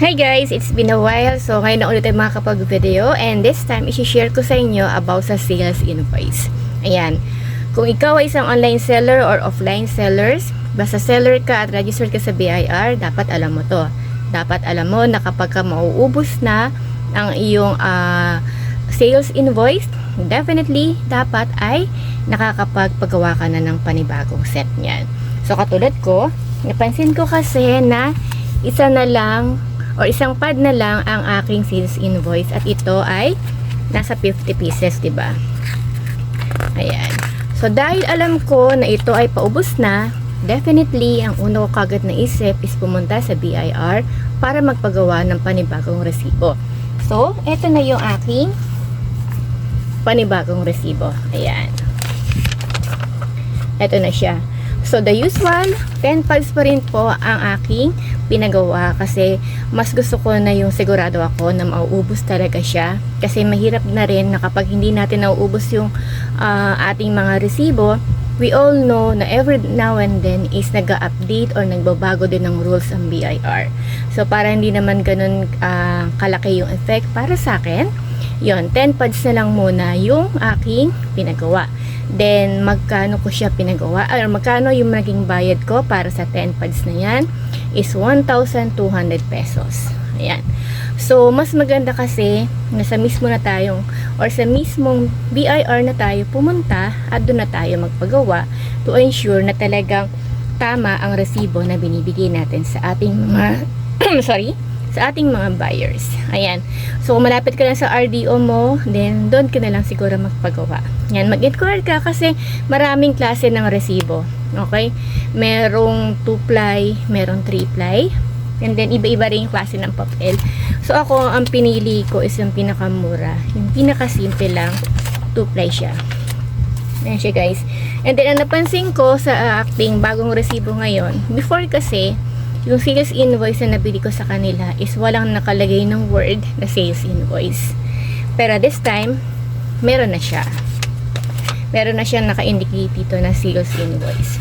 Hi guys! It's been a while. So ngayon na ulit tayo makakapag-video and this time isi-share ko sa inyo about sa sales invoice. Ayan. Kung ikaw ay isang online seller or offline sellers, basta seller ka at registered ka sa BIR, dapat alam mo to. Dapat alam mo na kapag ka mauubos na ang iyong ah, sales invoice, definitely dapat ay nakakapagpagawa ka na ng panibagong set niyan. So katulad ko, napansin ko kasi na isa na lang or isang pad na lang ang aking sales invoice at ito ay nasa 50 pieces, 'di ba? Ayan. So dahil alam ko na ito ay paubos na, definitely ang una ko kagad na isip is pumunta sa BIR para magpagawa ng panibagong resibo. So, ito na yung aking panibagong resibo. Ayan. Ito na siya. So, the usual, 10 pals pa rin po ang aking pinagawa kasi mas gusto ko na yung sigurado ako na mauubos talaga siya. Kasi mahirap na rin na kapag hindi natin nauubos yung ah, ating mga resibo we all know na every now and then is nag-update or nagbabago din ng rules ang BIR so para hindi naman ganun ah, kalaki yung effect para sa akin yon 10 pads na lang muna yung aking pinagawa then magkano ko siya pinagawa or magkano yung naging bayad ko para sa 10 pads na yan is 1,200 pesos. Ayan. So, mas maganda kasi nasa mismo na tayong or sa mismong BIR na tayo pumunta at doon na tayo magpagawa to ensure na talagang tama ang resibo na binibigay natin sa ating mga sorry, sa ating mga buyers. Ayan. So, kung malapit ka lang sa RDO mo, then doon ka na lang siguro magpagawa. Yan, mag-inquire ka kasi maraming klase ng resibo. Okay? Merong 2-ply, merong 3-ply, and then iba-iba rin yung klase ng papel. So, ako, ang pinili ko is yung pinakamura. Yung pinakasimple lang, 2-ply siya. Ayan siya guys. And then, ang napansin ko sa ating bagong resibo ngayon, before kasi, yung sales invoice na nabili ko sa kanila is walang nakalagay ng word na sales invoice. Pero this time, meron na siya. Meron na siyang naka-indicate dito na sales invoice.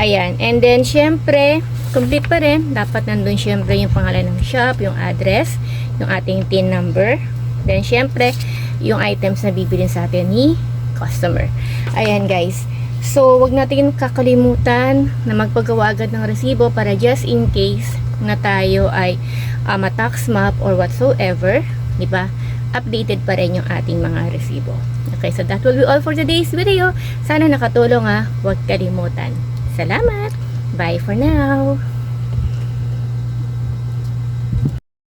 Ayan. And then, syempre, complete pa rin. Dapat nandun syempre yung pangalan ng shop, yung address, yung ating TIN number. Then, syempre, yung items na bibilin sa atin ni customer. Ayan, guys. So, wag natin kakalimutan na magpagawa agad ng resibo para just in case na tayo ay uh, ma-tax map or whatsoever, di ba? Updated pa rin yung ating mga resibo. Okay, so that will be all for today's video. Sana nakatulong ha. Huwag kalimutan. Salamat! Bye for now!